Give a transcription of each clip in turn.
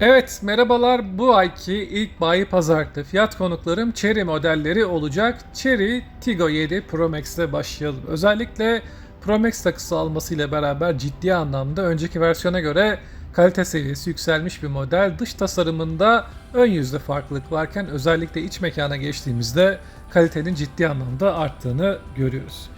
Evet, merhabalar. Bu ayki ilk bayi pazarlıkta fiyat konuklarım Cherry modelleri olacak. Cherry Tiggo 7 Pro Max'te başlayalım. Özellikle Pro Max takısı almasıyla beraber ciddi anlamda önceki versiyona göre kalite seviyesi yükselmiş bir model. Dış tasarımında ön yüzde farklılık varken özellikle iç mekana geçtiğimizde kalitenin ciddi anlamda arttığını görüyoruz.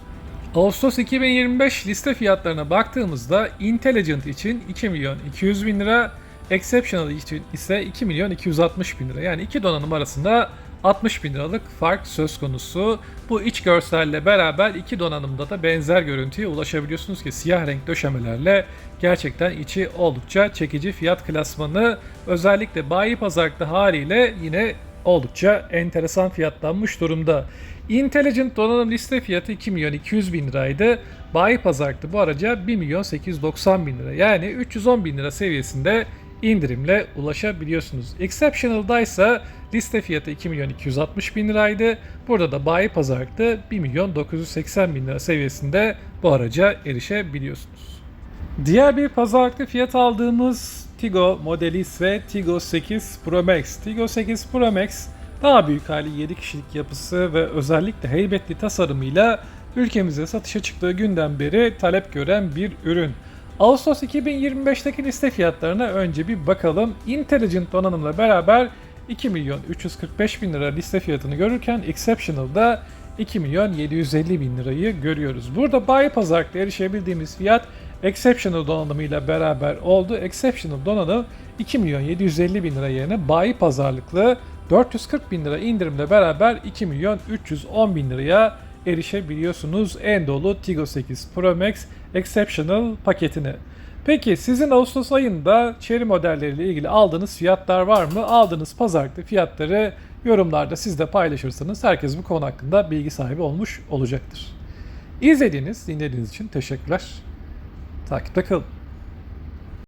Ağustos 2025 liste fiyatlarına baktığımızda Intelligent için 2 milyon 200 bin lira, Exceptional ise 2 milyon 260 bin lira. Yani iki donanım arasında 60 bin liralık fark söz konusu. Bu iç görselle beraber iki donanımda da benzer görüntüye ulaşabiliyorsunuz ki siyah renk döşemelerle gerçekten içi oldukça çekici fiyat klasmanı. Özellikle bayi pazarlıkta haliyle yine oldukça enteresan fiyatlanmış durumda. Intelligent donanım liste fiyatı 2 milyon 200 bin liraydı. Bayi pazarlıkta bu araca 1 milyon 890 bin lira yani 310 bin lira seviyesinde indirimle ulaşabiliyorsunuz. Exceptional'da ise liste fiyatı 2 milyon 260 bin liraydı. Burada da bayi pazarlıkta 1 milyon 980 bin lira seviyesinde bu araca erişebiliyorsunuz. Diğer bir pazarlıkta fiyat aldığımız Tigo modeli ise Tigo 8 Pro Max. Tigo 8 Pro Max daha büyük hali 7 kişilik yapısı ve özellikle heybetli tasarımıyla ülkemize satışa çıktığı günden beri talep gören bir ürün. Ağustos 2025'teki liste fiyatlarına önce bir bakalım. Intelligent donanımla beraber 2 milyon 345 bin lira liste fiyatını görürken Exceptional'da 2 milyon 750 bin lirayı görüyoruz. Burada bayi pazarlıkta erişebildiğimiz fiyat Exceptional donanımıyla beraber oldu. Exceptional donanım 2 milyon 750 bin lira yerine bayi pazarlıklı 440 bin lira indirimle beraber 2 milyon 310 bin liraya erişebiliyorsunuz en dolu Tigo 8 Pro Max Exceptional paketine. Peki sizin Ağustos ayında Cherry modelleriyle ilgili aldığınız fiyatlar var mı? Aldığınız pazarlıkta fiyatları yorumlarda siz de paylaşırsanız herkes bu konu hakkında bilgi sahibi olmuş olacaktır. İzlediğiniz, dinlediğiniz için teşekkürler. Takipte kalın.